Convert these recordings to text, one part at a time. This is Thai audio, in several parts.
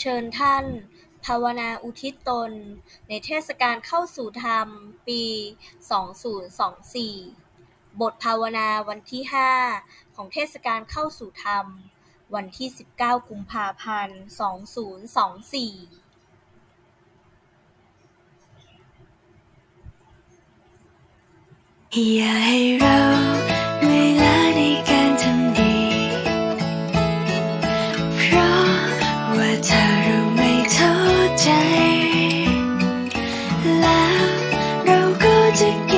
เชิญท่าน ภาวนาอุทิศตน ในเทศกาลเข้าสู่ธรรม ปี 2024 บทภาวนาวันที่ 5 ของเทศกาลเข้าสู่ธรรม วันที่ 19 กุมภาพันธ์ 2024อย่าให้เรา ก็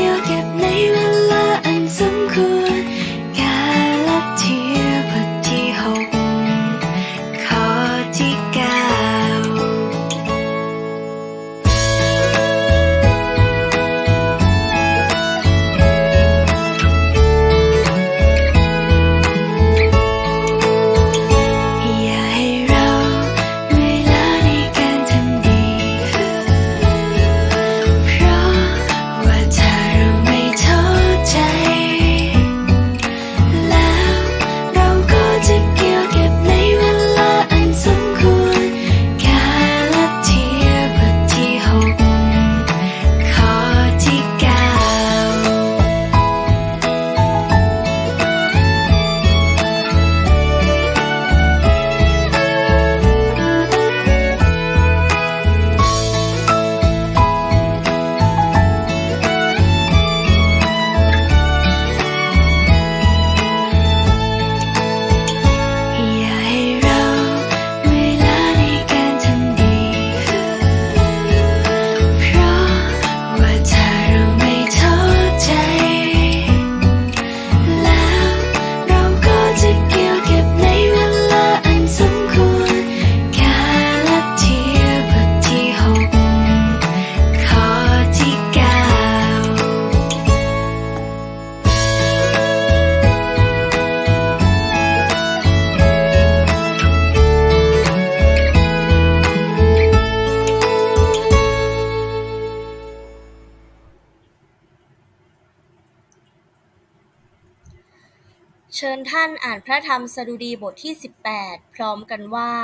เชิญท่านอ่านพระธรรมสดุดีบทที่ 18 พร้อมกันว่า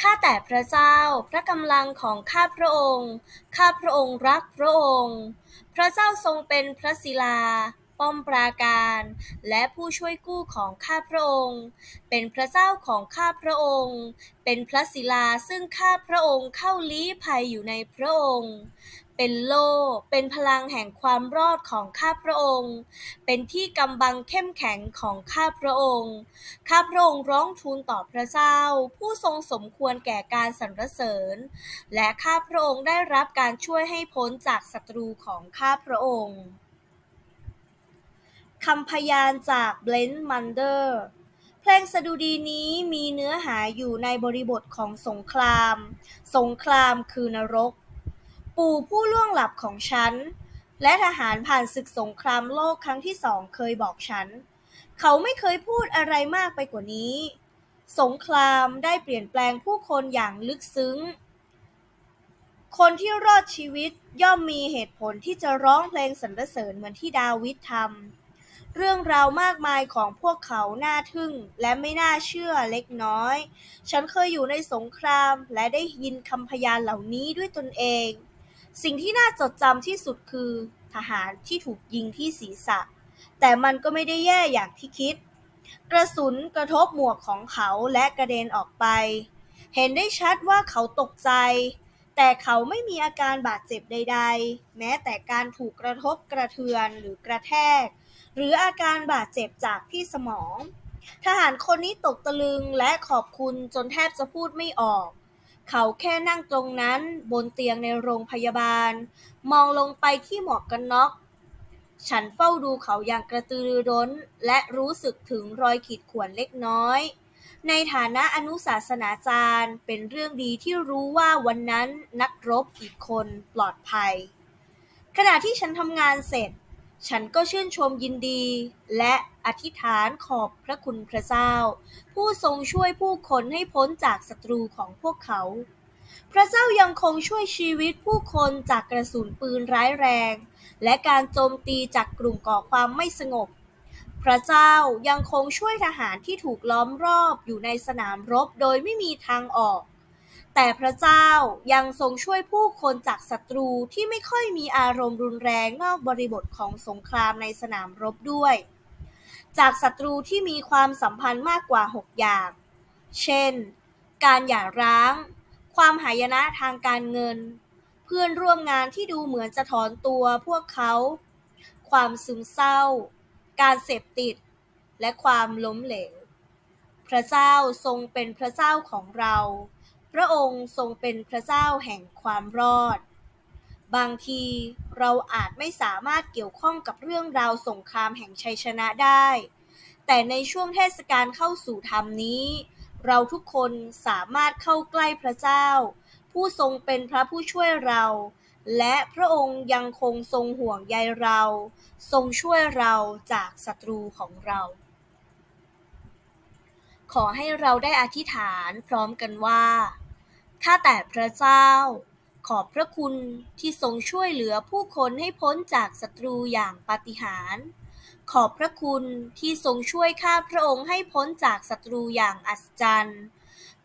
ข้าแต่พระเจ้าพระกำลังของข้าพระองค์ ข้าพระองค์รักพระองค์ พระเจ้าทรงเป็นพระศิลา ป้อมปราการ และผู้ช่วยกู้ของข้าพระองค์ เป็นพระเจ้าของข้าพระองค์ เป็นพระศิลาซึ่งข้าพระองค์เข้าลี้ภัยอยู่ในพระองค์ เป็นโล่ เป็นพลังแห่งความรอดของข้าพระองค์ เป็นที่กำบังเข้มแข็งของข้าพระองค์ ข้าพระองค์ร้องทูลต่อพระเจ้า ผู้ทรงสมควรแก่การสรรเสริญ และข้าพระองค์ได้รับการช่วยให้พ้นจากศัตรูของข้าพระองค์คำพยานจากเบลนด์มันเดอร์เพลงสดุดีนี้มีเนื้อหาอยู่ในบริบทของสงคราม สงครามคือนรก ปู่ผู้ล่วงหลับของฉัน และทหารผ่านศึกสงครามโลกครั้งที่สองเคยบอกฉัน เขาไม่เคยพูดอะไรมากไปกว่านี้ สงครามได้เปลี่ยนแปลงผู้คนอย่างลึกซึ้ง คนที่รอดชีวิตย่อมมีเหตุผลที่จะร้องเพลงสรรเสริญเหมือนที่ดาวิดทำเรื่องราวมากมายของพวกเขาน่าทึ่งและไม่น่าเชื่อเล็กน้อย ฉันเคยอยู่ในสงครามและได้ยินคำพยานเหล่านี้ด้วยตนเอง สิ่งที่น่าจดจำที่สุดคือทหารที่ถูกยิงที่ศีรษะ แต่มันก็ไม่ได้แย่อย่างที่คิด กระสุนกระทบหมวกของเขาและกระเด็นออกไป เห็นได้ชัดว่าเขาตกใจ แต่เขาไม่มีอาการบาดเจ็บใด ๆ แม้แต่การถูกกระทบกระเทือนหรือกระแทก หรืออาการบาดเจ็บจากที่สมอง ทหารคนนี้ตกตะลึงและขอบคุณจนแทบจะพูดไม่ออก เขาแค่นั่งตรงนั้นบนเตียงในโรงพยาบาล มองลงไปที่หมวกกันน็อก ฉันเฝ้าดูเขาอย่างกระตือรือร้น และรู้สึกถึงรอยขีดข่วนเล็กน้อย ในฐานะอนุศาสนาจารย์ เป็นเรื่องดีที่รู้ว่าวันนั้นนักรบอีกคนปลอดภัย ขณะที่ฉันทำงานเสร็จ ฉันก็ชื่นชมยินดี และอธิษฐานขอบพระคุณพระเจ้า ผู้ทรงช่วยผู้คนให้พ้นจากศัตรูของพวกเขา พระเจ้ายังคงช่วยชีวิตผู้คนจากกระสุนปืนร้ายแรง และการโจมตีจากกลุ่มก่อความไม่สงบ พระเจ้ายังคงช่วยทหารที่ถูกล้อมรอบอยู่ในสนามรบโดยไม่มีทางออก แต่พระเจ้ายังทรงช่วยผู้คนจากศัตรูที่ไม่ค่อยมีอารมณ์รุนแรงนอกบริบทของสงครามในสนามรบด้วย จากศัตรูที่มีความสัมพันธ์มากกว่า 6 อย่าง เช่น การหย่าร้าง ความหายนะทางการเงิน เพื่อนร่วมงานที่ดูเหมือนจะถอนตัวพวกเขา ความซึมเศร้า การเสพติด และความล้มเหลว พระเจ้าทรงเป็นพระเจ้าของเรา พระองค์ทรงเป็นพระเจ้าแห่งความรอด บางทีเราอาจไม่สามารถเกี่ยวข้องกับเรื่องราวสงครามแห่งชัยชนะได้ แต่ในช่วงเทศกาลเข้าสู่ธรรมนี้ เราทุกคนสามารถเข้าใกล้พระเจ้า ผู้ทรงเป็นพระผู้ช่วยเรา และพระองค์ยังคงทรงห่วงใยเรา ทรงช่วยเราจากศัตรูของเรา อให้เราได้อธิษฐานพร้อมกันว่า ข้าแต่พระเจ้า ขอบพระคุณที่ทรงช่วยเหลือผู้คนให้พ้นจากศัตรูอย่างปาฏิหาริย์ ขอบพระคุณที่ทรงช่วยข้าพระองค์ให้พ้นจากศัตรูอย่างอัศจรรย์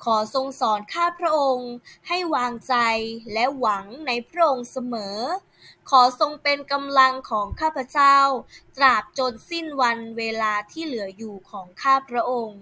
ขอทรงสอนข้าพระองค์ให้วางใจและหวังในพระองค์เสมอ ขอทรงเป็นกำลังของข้าพเจ้า ตราบจนสิ้นวันเวลาที่เหลืออยู่ของข้าพระองค์